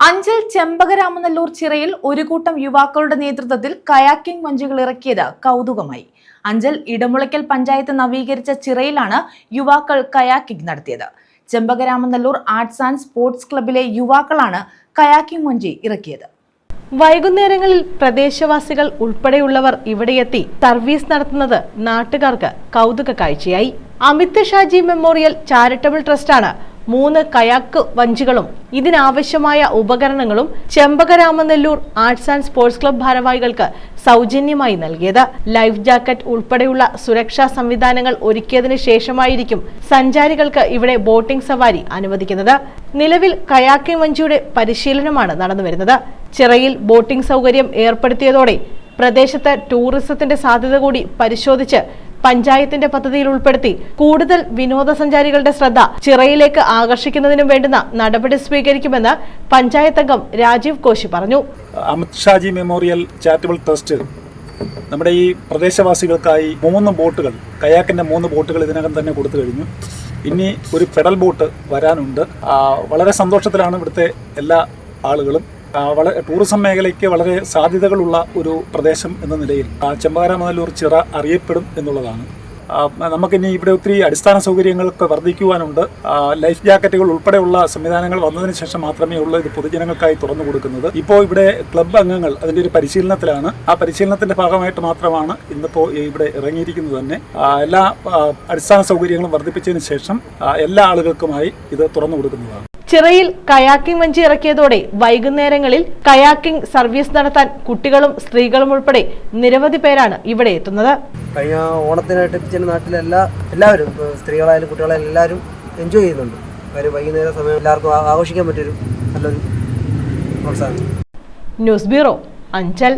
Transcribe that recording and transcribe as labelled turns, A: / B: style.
A: അഞ്ചൽ ചെമ്പകരാമനല്ലൂർ ചിറയിൽ ഒരു കൂട്ടം യുവാക്കളുടെ നേതൃത്വത്തിൽ കയാക്കിംഗ് വഞ്ചികൾ ഇറക്കിയത് കൗതുകമായി. അഞ്ചൽ ഇടമുളയ്ക്കൽ പഞ്ചായത്ത് നവീകരിച്ച ചിറയിലാണ് യുവാക്കൾ കയാക്കിംഗ് നടത്തിയത്. ചെമ്പകരാമനല്ലൂർ ആർട്സ് ആൻഡ് സ്പോർട്സ് ക്ലബിലെ യുവാക്കളാണ് കയാക്കിംഗ് വഞ്ചി ഇറക്കിയത്.
B: വൈകുന്നേരങ്ങളിൽ പ്രദേശവാസികൾ ഉൾപ്പെടെയുള്ളവർ ഇവിടെയെത്തി സർവീസ് നടത്തുന്നത് നാട്ടുകാർക്ക് കൗതുക കാഴ്ചയായി അമിത് ഷാജി മെമ്മോറിയൽ ചാരിറ്റബിൾ ട്രസ്റ്റാണ് മൂന്ന് കയാക്ക് വഞ്ചികളും ഇതിനാവശ്യമായ ഉപകരണങ്ങളും Chempakaramanalloor arts and sports club ഭാരവാഹികൾക്ക് സൗജന്യമായി നൽകിയത്. ലൈഫ് ജാക്കറ്റ് ഉൾപ്പെടെയുള്ള സുരക്ഷാ സംവിധാനങ്ങൾ ഒരുക്കിയതിനു ശേഷമായിരിക്കും സഞ്ചാരികൾക്ക് ഇവിടെ ബോട്ടിംഗ് സവാരി അനുവദിക്കുന്നത്. നിലവിൽ കയാക്കിംഗ് വഞ്ചിയുടെ പരിശീലനമാണ് നടന്നു വരുന്നത് ചിറയിൽ ബോട്ടിംഗ് സൗകര്യം ഏർപ്പെടുത്തിയതോടെ പ്രദേശത്ത് ടൂറിസത്തിന്റെ സാധ്യത കൂടി പരിശോധിച്ച് പഞ്ചായത്തിന്റെ പദ്ധതിയിൽ ഉൾപ്പെടുത്തി കൂടുതൽ വിനോദസഞ്ചാരികളുടെ ശ്രദ്ധ ചിറയിലേക്ക് ആകർഷിക്കുന്നതിനും വേണ്ടുന്ന നടപടി സ്വീകരിക്കുമെന്ന് പഞ്ചായത്ത് അംഗം രാജീവ് കോശി പറഞ്ഞു.
C: Amit Shaji memorial charitable trust നമ്മുടെ ഈ പ്രദേശവാസികൾക്കായി മൂന്ന് ബോട്ടുകൾ കയാക്കിന്റെ മൂന്ന് ബോട്ടുകൾ ഇതിനകം തന്നെ കൊടുത്തു കഴിഞ്ഞു. ഇനി ഒരു പെഡൽ ബോട്ട് വരാനുണ്ട്. വളരെ സന്തോഷത്തിലാണ് ഇവിടുത്തെ എല്ലാ ആളുകളും. വളരെ ടൂറിസം മേഖലയ്ക്ക് വളരെ സാധ്യതകളുള്ള ഒരു പ്രദേശം എന്ന നിലയിൽ മുതലൂർ ചിറ അറിയപ്പെടും എന്നുള്ളതാണ്. നമുക്കിനി ഇവിടെ ഒത്തിരി അടിസ്ഥാന സൗകര്യങ്ങളൊക്കെ വർദ്ധിക്കുവാനുണ്ട്. ലൈഫ് ജാക്കറ്റുകൾ ഉൾപ്പെടെയുള്ള സംവിധാനങ്ങൾ വന്നതിന് ശേഷം മാത്രമേ ഉള്ളൂ ഇത് പൊതുജനങ്ങൾക്കായി തുറന്നു കൊടുക്കുന്നത്. ഇപ്പോൾ ഇവിടെ ക്ലബ് അംഗങ്ങൾ അതിന്റെ ഒരു പരിശീലനത്തിലാണ്. ആ പരിശീലനത്തിന്റെ ഭാഗമായിട്ട് മാത്രമാണ് ഇന്നിപ്പോൾ ഇവിടെ ഇറങ്ങിയിരിക്കുന്നത് തന്നെ. എല്ലാ അടിസ്ഥാന സൗകര്യങ്ങളും വർദ്ധിപ്പിച്ചതിന് ശേഷം എല്ലാ ആളുകൾക്കുമായി ഇത് തുറന്നു കൊടുക്കുന്നതാണ്.
B: ചിറയിൽ കയാക്കിംഗ് വഞ്ചി ഇറക്കിയതോടെ വൈകുന്നേരങ്ങളിൽ കയാക്കിംഗ് സർവീസ് നടത്താൻ കുട്ടികളും സ്ത്രീകളും ഉൾപ്പെടെ നിരവധി പേരാണ് ഇവിടെ എത്തുന്നത്.
D: കഴിഞ്ഞ ഓണത്തിനായിട്ട് എത്തിച്ചതിന്റെ നാട്ടിലെ എല്ലാ എല്ലാവരും സ്ത്രീകളായാലും കുട്ടികളായാലും എല്ലാവരും എൻജോയ് ചെയ്യുന്നുണ്ട്. കാര്യം വൈകുന്നേര സമയം എല്ലാവർക്കും ആഘോഷിക്കാൻ പറ്റിയൊരു നല്ലൊരു പ്രോത്സാഹനം.
B: News bureau Anchal.